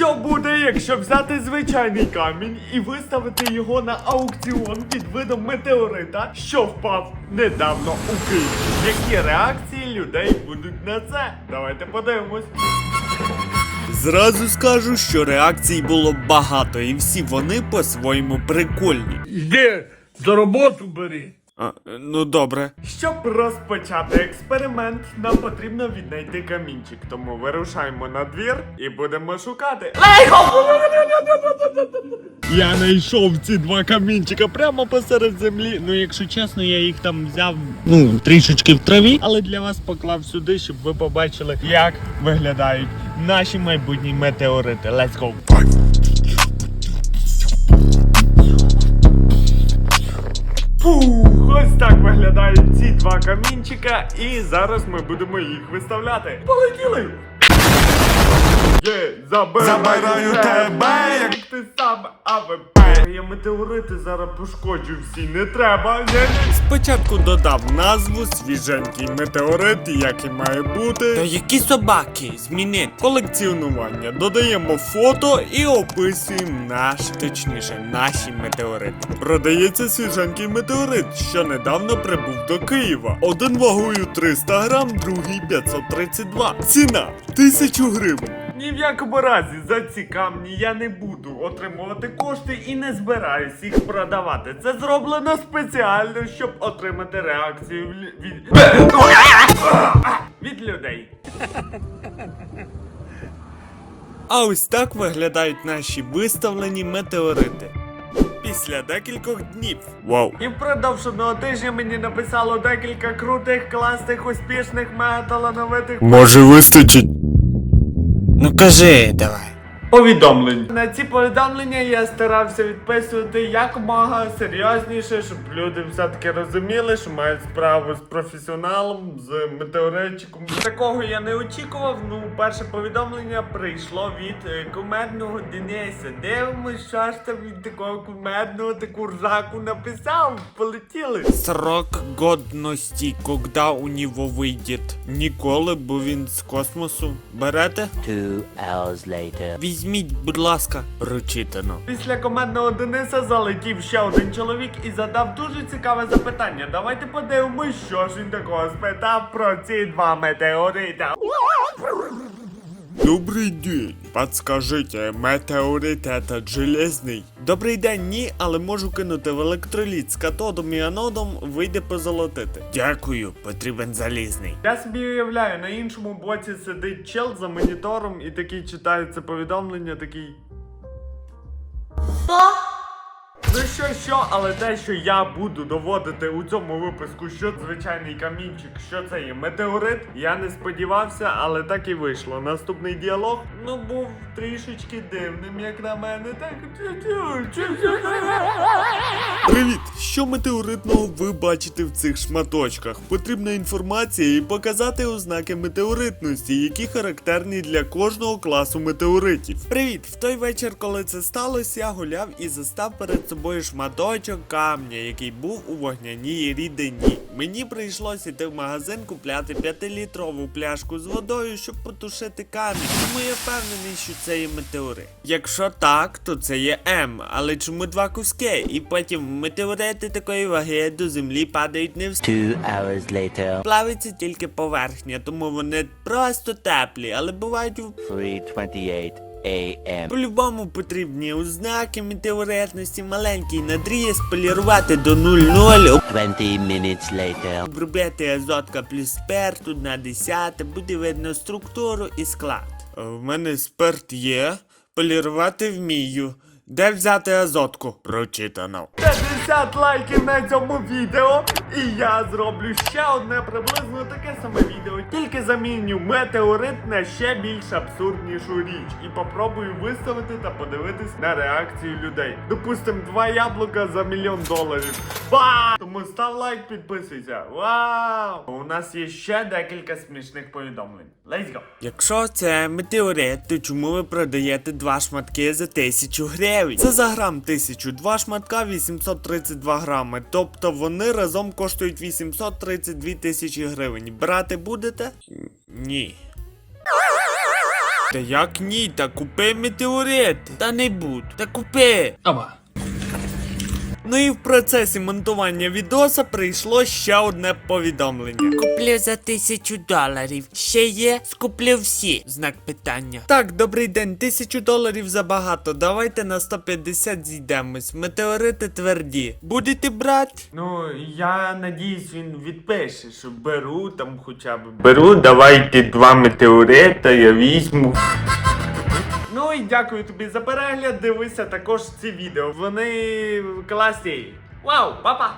Що буде, якщо взяти звичайний камінь і виставити його на аукціон під видом метеорита, що впав недавно у Київ? Які реакції людей будуть на це? Давайте подивимось. Зразу скажу, що реакцій було багато, і всі вони по-своєму прикольні. Йди, за роботу бери. А, ну добре. Щоб розпочати експеримент, нам потрібно віднайти камінчик. Тому вирушаємо на двір і будемо шукати. Я знайшов ці два камінчика прямо посеред землі. Ну, якщо чесно, я їх там взяв ну трішечки в траві, але для вас поклав сюди, щоб ви побачили, як виглядають наші майбутні метеорити. Let's go! Фух, ось так виглядають ці два камінчика, і зараз ми будемо їх виставляти. Полетіли! Є, забираю, тебе, як ти сам АВП. Я метеорити зараз пошкоджу всі, не треба. Ні. Спочатку додав назву свіженький метеорит, як і має бути. Та які собаки? Змінити колекціонування. Додаємо фото і описуємо наш, точніше, наші метеорити. Продається свіженький метеорит, що недавно прибув до Києва. Один вагою 300 грам, другий 532. Ціна 1000 гривень. Ні в якому разі за ці камні я не буду отримувати кошти і не збираюсь їх продавати. Це зроблено спеціально, щоб отримати реакцію від, від людей. А ось так виглядають наші виставлені метеорити. Після декількох днів. Вау. І впродовж одного тижня мені написало декілька крутих, класних, успішних, мега-талановитих Може вистачить? Кажи, давай. Повідомлень. На ці повідомлення я старався відписувати якомога серйозніше, щоб люди все-таки розуміли, що мають справу з професіоналом, з метеоритчиком. Такого я не очікував. Ну, перше повідомлення прийшло від е, кумедного Дениса. Дивимось, що ж там від такого кумедного таку ржаку написав. Полетіли. Срок годності, когда у нього вийде. Ніколи, бо він з космосу. Берете? Two hours later. Візьміть, будь ласка, прочитано. Після командного Дениса залетів ще один чоловік і задав дуже цікаве запитання. Давайте подивимось, що ж він такого спитав про ці два метеорита. Добрий день. Подскажите, метеорит этот железний? Добрий день, ні, але можу кинути в електроліт з катодом і анодом, вийде позолотити. Дякую, потрібен залізний. Я собі уявляю, на іншому боці сидить чел за монітором і такий читає це повідомлення, такий. Ну що, що, але те, що я буду доводити у цьому випуску, що звичайний камінчик, що це є метеорит, я не сподівався, але так і вийшло. Наступний діалог, ну, був трішечки дивним, як на мене. Так. Привіт! Що метеоритного ви бачите в цих шматочках? Потрібна інформація і показати ознаки метеоритності, які характерні для кожного класу метеоритів. Привіт! В той вечір, коли це сталося, я гуляв і застав перед собою шматочок камня, який був у вогняній рідині. Мені прийшлося йти в магазин купляти 5-літрову пляшку з водою, щоб потушити камінь. Тому я впевнений, що це є метеорит. Якщо так, то це є М. Але чому два куски? І потім метеорити такої ваги до землі падають не в hours later. Плавиться тільки поверхня, тому вони просто теплі, але бувають в 3:28 a.m. по-любому потрібні ознаки метеоретності, маленький надріз, полірувати до 0,0, 20 minutes later. обробити азотка плюс спирт, одна десята, буде видно структуру і склад. В мене спирт є, полірувати вмію. Де взяти азотку? Прочитано. 50 лайків на цьому відео, і я зроблю ще одне приблизно таке саме відео. Тільки заміню метеорит на ще більш абсурднішу річ. І попробую виставити та подивитись на реакцію людей. Допустим, два яблука за мільйон доларів. Ба! Тому став лайк, підписуйся. Вау! У нас є ще декілька смішних повідомлень. Let's go! Якщо це метеорит, то чому ви продаєте два шматки за тисячу гривень? Це за грам 1000, два шматка 832 грами. Тобто вони разом коштують 832 тисячі гривень. Брати будете? Ні. Та як ні, та купи метеорити. Та не будь, та купи. Ава. Ну і в процесі монтування відоса прийшло ще одне повідомлення. Куплю за тисячу доларів. Ще є, скуплю всі. Знак питання. Так, добрий день, тисячу доларів забагато. Давайте на 150 зійдемось. Метеорити тверді. Будете брати? Ну, я надіюсь, він відпише, що беру там хоча б. Беру, давайте два метеорита, я візьму. Ну і дякую тобі за перегляд. Дивися також ці відео. Вони класні. Вау, папа!